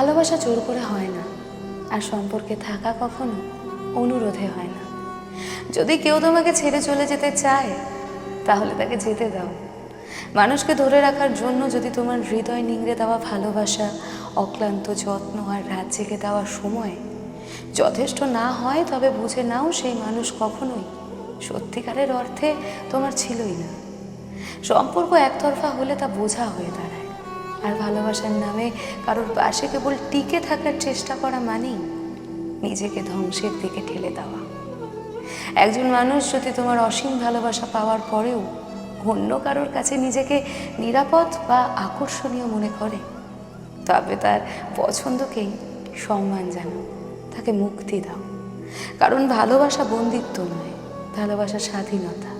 ভালোবাসা জোর করে হয় না। আর সম্পর্কে থাকা কখনো অনুরোধে হয় না। যদি কেউ তোমাকে ছেড়ে চলে যেতে চায়, তাহলে তাকে যেতে দাও। মানুষকে ধরে রাখার জন্য যদি তোমার হৃদয় নিংড়ে দেওয়া ভালোবাসা, অক্লান্ত যত্ন আর রাত জেগে দেওয়ার সময় যথেষ্ট না হয়, তবে বুঝে নাও সেই মানুষ কখনোই সত্যিকারের অর্থে তোমার ছিলই না। সম্পর্ক একতরফা হলে তা বোঝা হয়ে দাঁড়ায়। আর ভালোবাসার নামে কারোর পাশে কেবল টিকে থাকার চেষ্টা করা মানেই নিজেকে ধ্বংসের দিকে ঠেলে দেওয়া। একজন মানুষ যদি তোমার অসীম ভালোবাসা পাওয়ার পরেও অন্য কারোর কাছে নিজেকে নিরাপদ বা আকর্ষণীয় মনে করে, তবে তার পছন্দকেই সম্মান জানাও তাকে মুক্তি দাও। কারণ ভালোবাসা বন্দিত্ব নয়, ভালোবাসা স্বাধীনতা।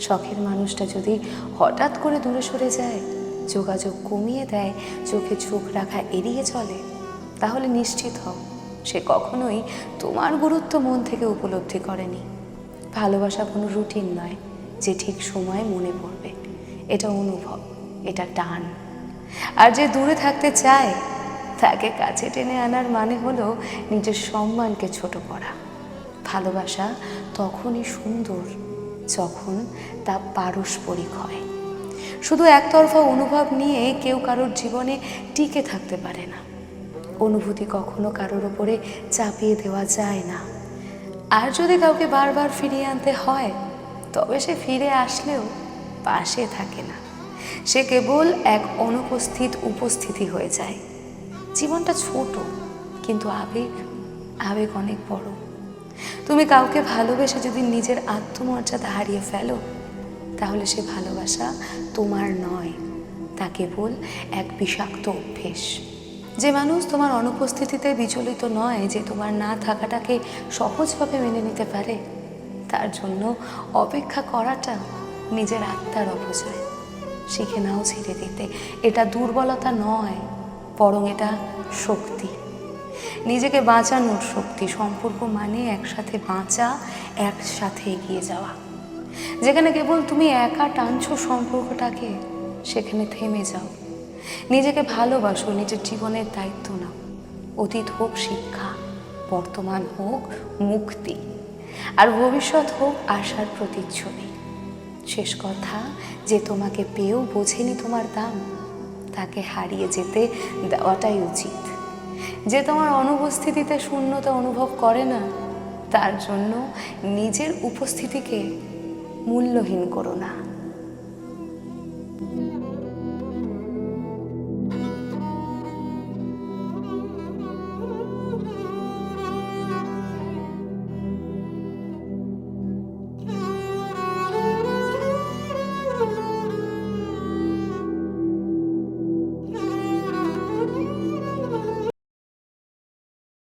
শখের মানুষটা যদি হঠাৎ করে দূরে সরে যায় যোগাযোগ কমিয়ে দেয়, চোখে চোখ রাখা এড়িয়ে চলে, তাহলে নিশ্চিত হও, সে কখনোই তোমার গুরুত্ব মন থেকে উপলব্ধি করেনি। ভালোবাসা কোনো রুটিন নয়, যে ঠিক সময়ে মনে পড়বে। এটা অনুভব, এটা টান। আর যে দূরে থাকতে চায়, তাকে কাছে টেনে আনার মানে হলো নিজের সম্মানকে ছোট করা। ভালোবাসা তখনই সুন্দর, যখন তা পারস্পরিক হয়। শুধু একতরফা অনুভব নিয়ে কেউ কারোর জীবনে টিকে থাকতে পারে না। অনুভূতি কখনো কারোর ওপরে চাপিয়ে দেওয়া যায় না। আর যদি কাউকে বারবার ফিরিয়ে আনতে হয়, তবে সে ফিরে আসলেও পাশে থাকে না। সে কেবল এক অনুপস্থিত উপস্থিতি হয়ে যায়। জীবনটা ছোট, কিন্তু আবেগ আবেগ অনেক বড়। তুমি কাউকে ভালোবেসে যদি নিজের আত্মমর্যাদা হারিয়ে ফেলো তাহলে সে ভালোবাসা তোমার নয়। তা কেবল এক বিষাক্ত অভ্যেস। যে মানুষ তোমার অনুপস্থিতিতে বিচলিত নয়, যে তোমার না থাকাটাকে সহজভাবে মেনে নিতে পারে, তার জন্য অপেক্ষা করাটা নিজের আত্মার অপচয়। শিখে নাও ছেড়ে দিতে। এটা দুর্বলতা নয়, বরং এটা শক্তি। নিজেকে বাঁচানোর শক্তি, সম্পর্ক মানে একসাথে বাঁচা, একসাথে এগিয়ে যাওয়া। যেখানে কেবল তুমি একা টানছো সম্পর্কটাকে, সেখানে থেমে যাও। নিজেকে ভালোবাসো, নিজের জীবনের দায়িত্ব নাও। অতীত হোক শিক্ষা, বর্তমান হোক মুক্তি, আর ভবিষ্যৎ হোক আশার প্রতিচ্ছবি। শেষ কথা, যে তোমাকে পেয়েও বোঝেনি তোমার দাম, তাকে হারিয়ে যেতে দেওয়াটাই উচিত। যে তোমার অনুপস্থিতিতে শূন্যতা অনুভব করে না, তার জন্য নিজের উপস্থিতিকে মূল্যহীন করো না।